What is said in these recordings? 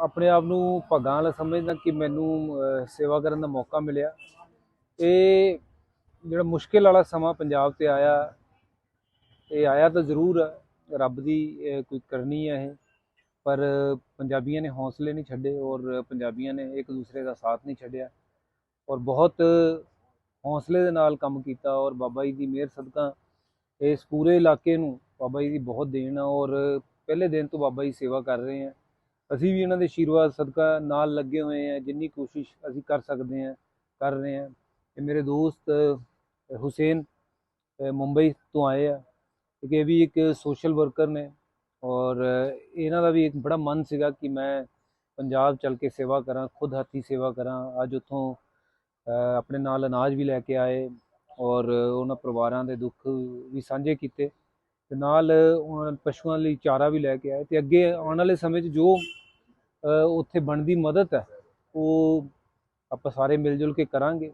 ਆਪਣੇ ਆਪ ਨੂੰ ਭਾਗਾਂ ਵਾਲਾ ਸਮਝਦਾ ਕਿ ਮੈਨੂੰ ਸੇਵਾ ਕਰਨ ਦਾ ਮੌਕਾ ਮਿਲਿਆ। ਇਹ ਜਿਹੜਾ ਮੁਸ਼ਕਿਲ ਵਾਲਾ ਸਮਾਂ ਪੰਜਾਬ ਤੇ ਆਇਆ, ਇਹ ਆਇਆ ਤਾਂ ਜ਼ਰੂਰ ਹੈ ਰੱਬ ਦੀ ਕੋਈ ਕਰਨੀ ਹੈ ਇਹ। ਪਰ ਪੰਜਾਬੀਆਂ ਨੇ ਹੌਸਲੇ ਨਹੀਂ ਛੱਡੇ ਔਰ ਪੰਜਾਬੀਆਂ ਨੇ ਇੱਕ ਦੂਸਰੇ ਦਾ ਸਾਥ ਨਹੀਂ ਛੱਡਿਆ। ਔਰ ਬਹੁਤ ਹੌਸਲੇ ਦੇ ਨਾਲ ਕੰਮ ਕੀਤਾ ਔਰ ਬਾਬਾ ਜੀ ਦੀ ਮਿਹਰ ਸਦਕਾ ਇਸ ਪੂਰੇ ਇਲਾਕੇ ਨੂੰ ਬਾਬਾ ਜੀ ਦੀ ਬਹੁਤ ਦੇਣ ਆ ਔਰ ਪਹਿਲੇ ਦਿਨ ਤੋਂ ਬਾਬਾ ਜੀ ਸੇਵਾ ਕਰ ਰਹੇ ਆ। ਅਸੀਂ ਵੀ ਇਹਨਾਂ ਦੇ ਆਸ਼ੀਰਵਾਦ ਸਦਕਾ ਨਾਲ ਲੱਗੇ ਹੋਏ ਆ ਜਿੰਨੀ ਕੋਸ਼ਿਸ਼ ਅਸੀਂ ਕਰ ਸਕਦੇ ਆ ਕਰ ਰਹੇ ਆ ਇਹ ਮੇਰੇ ਦੋਸਤ ਹੁਸੈਨ ਮੁੰਬਈ ਤੋਂ ਆਏ ਆ। ਕਿਉਂਕਿ ਇਹ ਵੀ ਇੱਕ ਸੋਸ਼ਲ ਵਰਕਰ ਨੇ ਔਰ ਇਹਨਾਂ ਦਾ ਵੀ ਇੱਕ ਬੜਾ ਮਨ ਸੀਗਾ ਕਿ ਮੈਂ ਪੰਜਾਬ ਚੱਲ ਕੇ ਸੇਵਾ ਕਰਾਂ, ਖੁਦ ਹੱਥੀ ਸੇਵਾ ਕਰਾਂ। ਅੱਜ ਉੱਥੋਂ ਆਪਣੇ ਨਾਲ ਅਨਾਜ ਵੀ ਲੈ ਕੇ ਆਏ ਔਰ ਉਹਨਾਂ ਪਰਿਵਾਰਾਂ ਦੇ ਦੁੱਖ ਵੀ ਸਾਂਝੇ ਕੀਤੇ ਤੇ ਨਾਲ ਉਹਨਾਂ ਪਸ਼ੂਆਂ ਲਈ ਚਾਰਾ ਵੀ ਲੈ ਕੇ ਆਏ ਤੇ ਅੱਗੇ ਆਉਣ ਵਾਲੇ ਸਮੇਂ 'ਚ ਜੋ ਉੱਥੇ ਬਣਦੀ ਮਦਦ ਹੈ ਉਹ ਆਪਾਂ ਸਾਰੇ ਮਿਲ ਜੁਲ ਕੇ ਕਰਾਂਗੇ।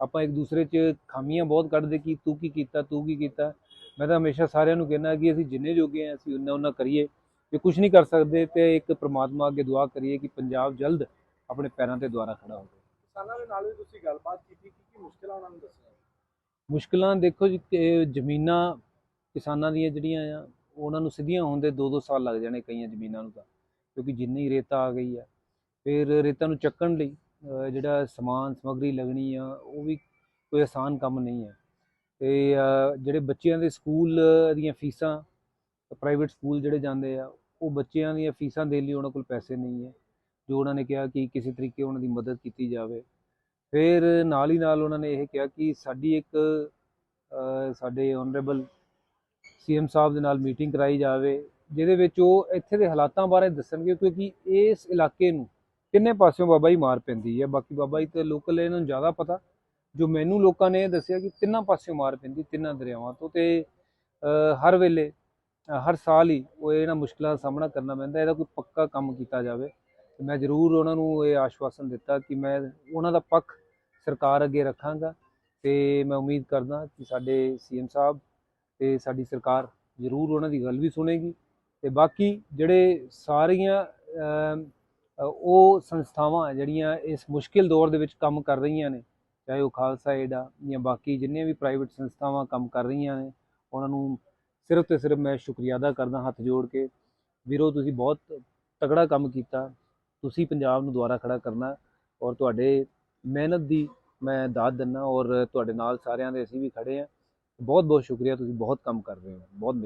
ਆਪਾਂ ਇੱਕ ਦੂਸਰੇ 'ਚ ਖਾਮੀਆਂ ਬਹੁਤ ਕੱਢਦੇ ਕਿ ਤੂੰ ਕੀ ਕੀਤਾ ਤੂੰ ਕੀ ਕੀਤਾ। ਮੈਂ ਤਾਂ ਹਮੇਸ਼ਾ ਸਾਰਿਆਂ ਨੂੰ ਕਹਿੰਦਾ ਕਿ ਅਸੀਂ ਜਿੰਨੇ ਜੋਗੇ ਹਾਂ ਅਸੀਂ ਉਨਾ ਉਨਾ ਕਰੀਏ। ਜੇ ਕੁਝ ਨਹੀਂ ਕਰ ਸਕਦੇ ਤੇ ਇੱਕ ਪ੍ਰਮਾਤਮਾ ਅੱਗੇ ਦੁਆ ਕਰੀਏ ਕਿ ਪੰਜਾਬ ਜਲਦ ਆਪਣੇ ਪੈਰਾਂ ਤੇ ਦੁਆਰਾ ਖੜਾ ਹੋਵੇ। ਕਿਸਾਨਾਂ ਦੇ ਨਾਲ ਵੀ ਤੁਸੀਂ ਗੱਲਬਾਤ ਕੀਤੀ ਕੀ ਕੀ ਮੁਸ਼ਕਲਾਂ ਉਹਨਾਂ ਨੂੰ ਦੱਸੀਆਂ? ਮੁਸ਼ਕਲਾਂ ਦੇਖੋ ਜੀ ਕਿ ਜ਼ਮੀਨਾਂ ਕਿਸਾਨਾਂ ਦੀਆਂ ਜਿਹੜੀਆਂ ਆ ਉਹਨਾਂ ਨੂੰ ਸਿੱਧੀਆਂ ਹੋਣ ਦੇ 2-2 ਸਾਲ ਲੱਗ ਜਾਣੇ ਕਈਆਂ ਜ਼ਮੀਨਾਂ ਨੂੰ ਤਾਂ। ਕਿਉਂਕਿ ਜਿੰਨੀ ਰੇਤਾ ਆ ਗਈ ਆ। ਫਿਰ ਰੇਤਾਂ ਨੂੰ ਚੱਕਣ ਲਈ ਜਿਹੜਾ ਸਮਾਨ, ਸਮੱਗਰੀ ਲੱਗਣੀ ਆ, ਉਹ ਵੀ ਕੋਈ ਆਸਾਨ ਕੰਮ ਨਹੀਂ ਹੈ ਤੇ ਜਿਹੜੇ ਬੱਚਿਆਂ ਦੇ ਸਕੂਲ ਦੀਆਂ ਫੀਸਾਂ ਪ੍ਰਾਈਵੇਟ ਸਕੂਲ ਜਿਹੜੇ ਜਾਂਦੇ ਆ, ਉਹ ਬੱਚਿਆਂ ਦੀਆਂ ਫੀਸਾਂ ਦੇਣ ਲਈ ਉਹਨਾਂ ਕੋਲ ਪੈਸੇ ਨਹੀਂ ਹੈ ਜੋ ਉਹਨਾਂ ਨੇ ਕਿਹਾ ਕਿ ਕਿਸੇ ਤਰੀਕੇ ਉਹਨਾਂ ਦੀ ਮਦਦ ਕੀਤੀ ਜਾਵੇ। ਫਿਰ ਨਾਲ ਹੀ ਨਾਲ ਉਹਨਾਂ ਨੇ ਇਹ ਕਿਹਾ ਕਿ ਸਾਡੀ ਇੱਕ, ਅਹ ਸਾਡੇ ਆਨਰੇਬਲ ਸੀਐਮ ਸਾਹਿਬ ਦੇ ਨਾਲ ਮੀਟਿੰਗ ਕਰਾਈ ਜਾਵੇ। ਜਿਹਦੇ ਵਿੱਚ ਉਹ ਇੱਥੇ ਦੇ ਹਾਲਾਤਾਂ ਬਾਰੇ ਦੱਸਣਗੇ ਕਿਉਂਕਿ ਇਸ ਇਲਾਕੇ ਨੂੰ ਕਿੰਨੇ ਪਾਸਿਓਂ ਬਾਬਾ ਜੀ ਮਾਰ ਪੈਂਦੀ ਹੈ। ਬਾਕੀ ਬਾਬਾ ਜੀ ਤੇ ਲੋਕਲ ਇਹਨਾਂ ਨੂੰ ਜ਼ਿਆਦਾ ਪਤਾ। ਜੋ ਮੈਨੂੰ ਲੋਕਾਂ ਨੇ ਇਹ ਦੱਸਿਆ ਕਿ ਤਿੰਨਾਂ ਪਾਸਿਓਂ ਮਾਰ ਪੈਂਦੀ ਤਿੰਨਾਂ ਦਰਿਆਵਾਂ ਤੋਂ ਤੇ ਹਰ ਵੇਲੇ ਹਰ ਸਾਲ ਹੀ ਉਹ ਇਹਨਾਂ ਮੁਸ਼ਕਲਾਂ ਦਾ ਸਾਹਮਣਾ ਕਰਨਾ ਪੈਂਦਾ। ਇਹਦਾ ਕੋਈ ਪੱਕਾ ਕੰਮ ਕੀਤਾ ਜਾਵੇ। ਮੈਂ ਜ਼ਰੂਰ ਉਹਨਾਂ ਨੂੰ ਇਹ ਆਸ਼ਵਾਸਨ ਦਿੱਤਾ ਕਿ ਮੈਂ ਉਹਨਾਂ ਦਾ ਪੱਖ ਸਰਕਾਰ ਅੱਗੇ ਰੱਖਾਂਗਾ ਤੇ ਮੈਂ ਉਮੀਦ ਕਰਦਾ ਕਿ ਸਾਡੇ ਸੀਐਮ ਸਾਹਿਬ ਤੇ ਸਾਡੀ ਸਰਕਾਰ ਜ਼ਰੂਰ ਉਹਨਾਂ ਦੀ ਗੱਲ ਵੀ ਸੁਣੇਗੀ। ਤੇ ਬਾਕੀ ਜਿਹੜੇ ਸਾਰੀਆਂ ਉਹ ਸੰਸਥਾਵਾਂ ਜਿਹੜੀਆਂ ਇਸ ਮੁਸ਼ਕਿਲ ਦੌਰ ਦੇ ਵਿੱਚ ਕੰਮ ਕਰ ਰਹੀਆਂ ਨੇ, ਚਾਹੇ ਉਹ ਖਾਲਸਾ ਏਡ ਆ ਜਾਂ ਬਾਕੀ ਜਿੰਨੀਆਂ ਵੀ ਪ੍ਰਾਈਵੇਟ ਸੰਸਥਾਵਾਂ ਕੰਮ ਕਰ ਰਹੀਆਂ ਨੇ, ਉਹਨਾਂ ਨੂੰ ਸਿਰਫ ਤੇ ਸਿਰਫ ਮੈਂ ਸ਼ੁਕਰੀਆ ਅਦਾ ਕਰਦਾ ਹੱਥ ਜੋੜ ਕੇ। ਵੀਰੋ, ਤੁਸੀਂ ਬਹੁਤ ਤਗੜਾ ਕੰਮ ਕੀਤਾ। ਤੁਸੀਂ ਪੰਜਾਬ ਨੂੰ ਦੁਬਾਰਾ ਖੜਾ ਕਰਨਾ ਔਰ ਤੁਹਾਡੇ ਮਿਹਨਤ ਦੀ ਮੈਂ ਦਾਤ ਦਿੰਦਾ ਔਰ ਤੁਹਾਡੇ ਨਾਲ ਸਾਰਿਆਂ ਦੇ ਅਸੀਂ ਵੀ ਖੜੇ ਆ ਬਹੁਤ ਬਹੁਤ ਸ਼ੁਕਰੀਆ, ਤੁਸੀਂ ਬਹੁਤ ਕੰਮ ਕਰ ਰਹੇ ਹੋ। ਬਹੁਤ